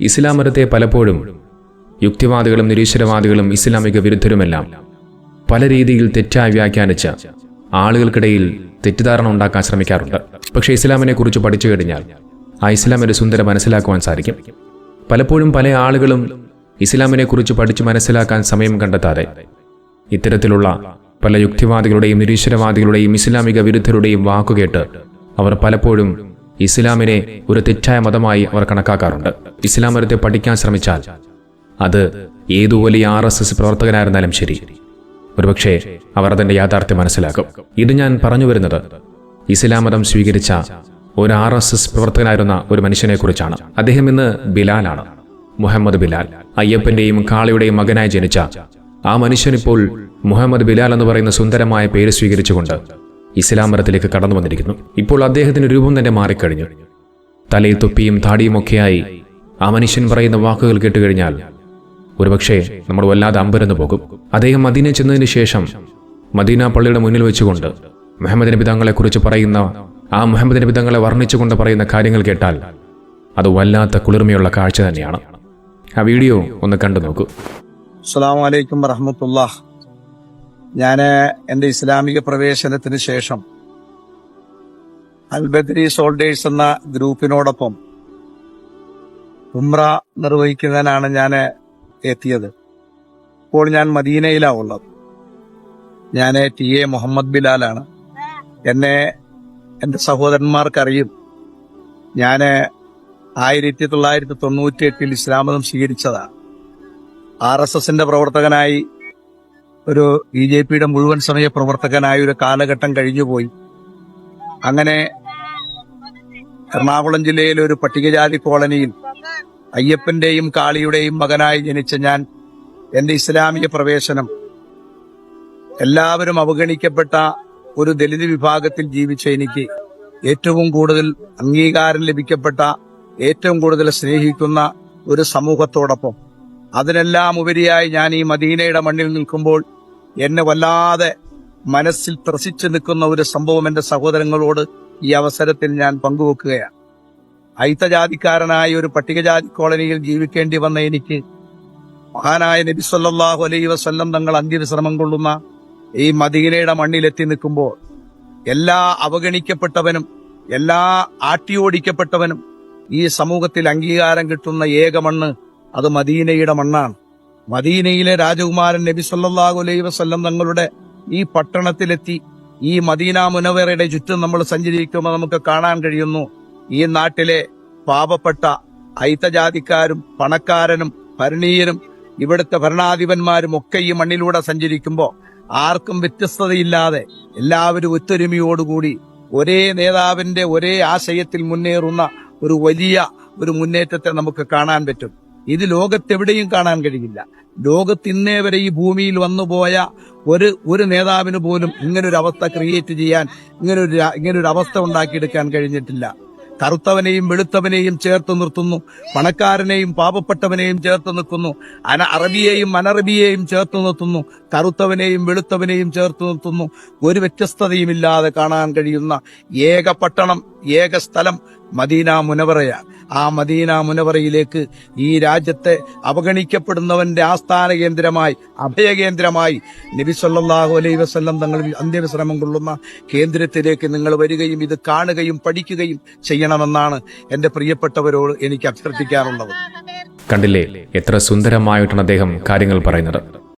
ഇസ്ലാം മതത്തെ പലപ്പോഴും യുക്തിവാദികളും നിരീശ്വരവാദികളും ഇസ്ലാമിക വിരുദ്ധരുമെല്ലാം പല രീതിയിൽ തെറ്റായി വ്യാഖ്യാനിച്ച് ആളുകൾക്കിടയിൽ തെറ്റിദ്ധാരണ ഉണ്ടാക്കാൻ ശ്രമിക്കാറുണ്ട്. പക്ഷേ ഇസ്ലാമിനെ കുറിച്ച് പഠിച്ചു കഴിഞ്ഞാൽ ആ ഇസ്ലാം ഒരു സുന്ദര മനസ്സിലാക്കുവാൻ സാധിക്കും. പലപ്പോഴും പല ആളുകളും ഇസ്ലാമിനെ കുറിച്ച് പഠിച്ചു മനസ്സിലാക്കാൻ സമയം കണ്ടെത്താതെ ഇത്തരത്തിലുള്ള പല യുക്തിവാദികളുടെയും നിരീശ്വരവാദികളുടെയും ഇസ്ലാമിക വിരുദ്ധരുടെയും വാക്കുകേട്ട് അവർ പലപ്പോഴും ഇസ്ലാമിനെ ഒരു തെറ്റായ മതമായി അവർ കണക്കാക്കാറുണ്ട്. ഇസ്ലാം മതത്തെ പഠിക്കാൻ ശ്രമിച്ചാൽ അത് ഏതു വലിയ ആർ എസ് എസ് പ്രവർത്തകനായിരുന്നാലും ശരി. ഒരുപക്ഷെ അവർ അതിന്റെ യാഥാർത്ഥ്യം മനസ്സിലാക്കും. ഇത് ഞാൻ പറഞ്ഞു വരുന്നത് ഇസ്ലാം മതം സ്വീകരിച്ച ഒരു ആർ എസ് എസ് പ്രവർത്തകനായിരുന്ന ഒരു മനുഷ്യനെക്കുറിച്ചാണ്. അദ്ദേഹം ഇന്ന് ബിലാലാണ്. മുഹമ്മദ് ബിലാൽ. അയ്യപ്പന്റെയും കാളിയുടെയും മകനായി ജനിച്ച ആ മനുഷ്യനിപ്പോൾ മുഹമ്മദ് ബിലാൽ എന്ന് പറയുന്ന സുന്ദരമായ പേര് സ്വീകരിച്ചുകൊണ്ട് ഇസ്ലാം മതത്തിലേക്ക് കടന്നു വന്നിരിക്കുന്നു. ഇപ്പോൾ അദ്ദേഹത്തിന് രൂപം തന്നെ മാറിക്കഴിഞ്ഞു. തലയിൽ തൊപ്പിയും താടിയുമൊക്കെയായി ആ മനുഷ്യൻ പറയുന്ന വാക്കുകൾ കേട്ടുകഴിഞ്ഞാൽ ഒരുപക്ഷെ നമ്മൾ വല്ലാതെ അമ്പരന്ന് പോകും. അദ്ദേഹം മദീന ചെന്നതിന് ശേഷം മദീന പള്ളിയുടെ മുന്നിൽ വെച്ചുകൊണ്ട് മുഹമ്മദ് നബി തങ്ങളെക്കുറിച്ച് പറയുന്ന ആ മുഹമ്മദ് നബി തങ്ങളെ വർണിച്ചുകൊണ്ട് പറയുന്ന കാര്യങ്ങൾ കേട്ടാൽ അത് വല്ലാത്ത കുളിർമയുള്ള കാഴ്ച തന്നെയാണ്. ആ വീഡിയോ ഒന്ന് കണ്ടു നോക്കൂ. അസ്സാം വലൈക്കും വറഹമത്തുള്ള ഞാൻ എന്റെ ഇസ്ലാമിക പ്രവേശനത്തിന് ശേഷം അൽബദ്രി സോൾഡേഴ്സ് എന്ന ഗ്രൂപ്പിനോടൊപ്പം ഉംറ നിർവഹിക്കുന്നതിനാണ് ഞാൻ എത്തിയത്. ഇപ്പോൾ ഞാൻ മദീനയിലാണ് ഉള്ളത് ഞാൻ ടി എ മുഹമ്മദ് ബിലാലാണ്. എന്നെ എന്റെ സഹോദരന്മാർക്കറിയും. ഞാൻ ആയിരത്തി തൊള്ളായിരത്തി തൊണ്ണൂറ്റി എട്ടിൽ ഇസ്ലാമതം സ്വീകരിച്ചതാണ്. ആർ എസ് എസിന്റെ പ്രവർത്തകനായി ഒരു ബി ജെ പിയുടെ മുഴുവൻ സമയ പ്രവർത്തകനായ ഒരു കാലഘട്ടം കഴിഞ്ഞുപോയി. അങ്ങനെ എറണാകുളം ജില്ലയിലെ ഒരു പട്ടികജാതി കോളനിയിൽ അയ്യപ്പന്റെയും കാളിയുടെയും മകനായി ജനിച്ച ഞാൻ എന്റെ ഇസ്ലാമിക പ്രവേശനം എല്ലാവരും അവഗണിക്കപ്പെട്ട ഒരു ദലിത് വിഭാഗത്തിൽ ജീവിച്ച എനിക്ക് ഏറ്റവും കൂടുതൽ അംഗീകാരം ലഭിക്കപ്പെട്ട ഏറ്റവും കൂടുതൽ സ്നേഹിക്കുന്ന ഒരു സമൂഹത്തോടൊപ്പം. അതിനെല്ലാം ഉപരിയായി ഞാൻ ഈ മദീനയുടെ മണ്ണിൽ നിൽക്കുമ്പോൾ എന്നെ വല്ലാതെ മനസ്സിൽ ത്രസിച്ചു നിൽക്കുന്ന ഒരു സംഭവം എന്റെ സഹോദരങ്ങളോട് ഈ അവസരത്തിൽ ഞാൻ പങ്കുവെക്കുകയാണ്. ഐത്തജാതിക്കാരനായ ഒരു പട്ടികജാതി കോളനിയിൽ ജീവിക്കേണ്ടി വന്ന എനിക്ക് മഹാനായ നബി സല്ലല്ലാഹു അലൈഹി വസല്ലം തങ്ങൾ അന്ത്യവിശ്രമം കൊള്ളുന്ന ഈ മദീനയുടെ മണ്ണിലെത്തി നിൽക്കുമ്പോൾ എല്ലാ അവഗണിക്കപ്പെട്ടവനും എല്ലാ ആട്ടിയോടിക്കപ്പെട്ടവനും ഈ സമൂഹത്തിൽ അംഗീകാരം കിട്ടുന്ന ഏക മണ്ണ് അത് മദീനയുടെ മണ്ണാണ്. മദീനയിലെ രാജകുമാരൻ നബി സല്ലാഹു അലൈഹി വസ്ല്ലം തങ്ങളുടെ ഈ പട്ടണത്തിലെത്തി. ഈ മദീന മുനവറയുടെ ചുറ്റും നമ്മൾ സഞ്ചരിക്കുമ്പോൾ നമുക്ക് കാണാൻ കഴിയുന്നു. ഈ നാട്ടിലെ പാപപ്പെട്ട ഐതജാതിക്കാരും പണക്കാരനും ഭരണീയനും ഇവിടുത്തെ ഭരണാധിപന്മാരും ഒക്കെ ഈ മണ്ണിലൂടെ സഞ്ചരിക്കുമ്പോൾ ആർക്കും വ്യത്യസ്തതയില്ലാതെ എല്ലാവരും ഒത്തൊരുമയോടുകൂടി ഒരേ നേതാവിന്റെ ഒരേ ആശയത്തിൽ മുന്നേറുന്ന ഒരു വലിയ ഒരു മുന്നേറ്റത്തെ നമുക്ക് കാണാൻ പറ്റും. ഇത് ലോകത്തെവിടെയും കാണാൻ കഴിയില്ല. ലോകത്ത് ഇന്നേ വരെ ഈ ഭൂമിയിൽ വന്നുപോയ ഒരു ഒരു നേതാവിന് പോലും ഇങ്ങനൊരു അവസ്ഥ ക്രിയേറ്റ് ചെയ്യാൻ ഇങ്ങനൊരു ഇങ്ങനൊരു അവസ്ഥ ഉണ്ടാക്കിയെടുക്കാൻ കഴിഞ്ഞിട്ടില്ല. കറുത്തവനെയും വെളുത്തവനെയും ചേർത്ത് നിർത്തുന്നു. പണക്കാരനെയും പാപപ്പെട്ടവനെയും ചേർത്ത് നിൽക്കുന്നു. അന അറബിയെയും അനറബിയെയും ചേർത്ത് നിർത്തുന്നു. കറുത്തവനെയും വെളുത്തവനെയും ചേർത്ത് നിർത്തുന്നു. ഒരു വ്യത്യസ്തതയുമില്ലാതെ കാണാൻ കഴിയുന്ന ഏക പട്ടണം ഏക സ്ഥലം മദീന മുനവറയ. ആ മദീന മുനവറയിലേക്ക് ഈ രാജ്യത്തെ അവഗണിക്കപ്പെടുന്നവന്റെ ആസ്ഥാന കേന്ദ്രമായി അഭയകേന്ദ്രമായി നബി സല്ലല്ലാഹു അലൈഹി വസല്ലം തങ്ങൾ അന്ത്യവിശ്രമം കൊള്ളുന്ന കേന്ദ്രത്തിലേക്ക് നിങ്ങൾ വരികയും ഇത് കാണുകയും പഠിക്കുകയും ചെയ്യണമെന്നാണ് എന്റെ പ്രിയപ്പെട്ടവരോട് എനിക്ക് അഭ്യർത്ഥിക്കാറുള്ളത് കണ്ടില്ലേ എത്ര സുന്ദരമായിട്ടാണ് അദ്ദേഹം കാര്യങ്ങൾ പറയുന്നത്.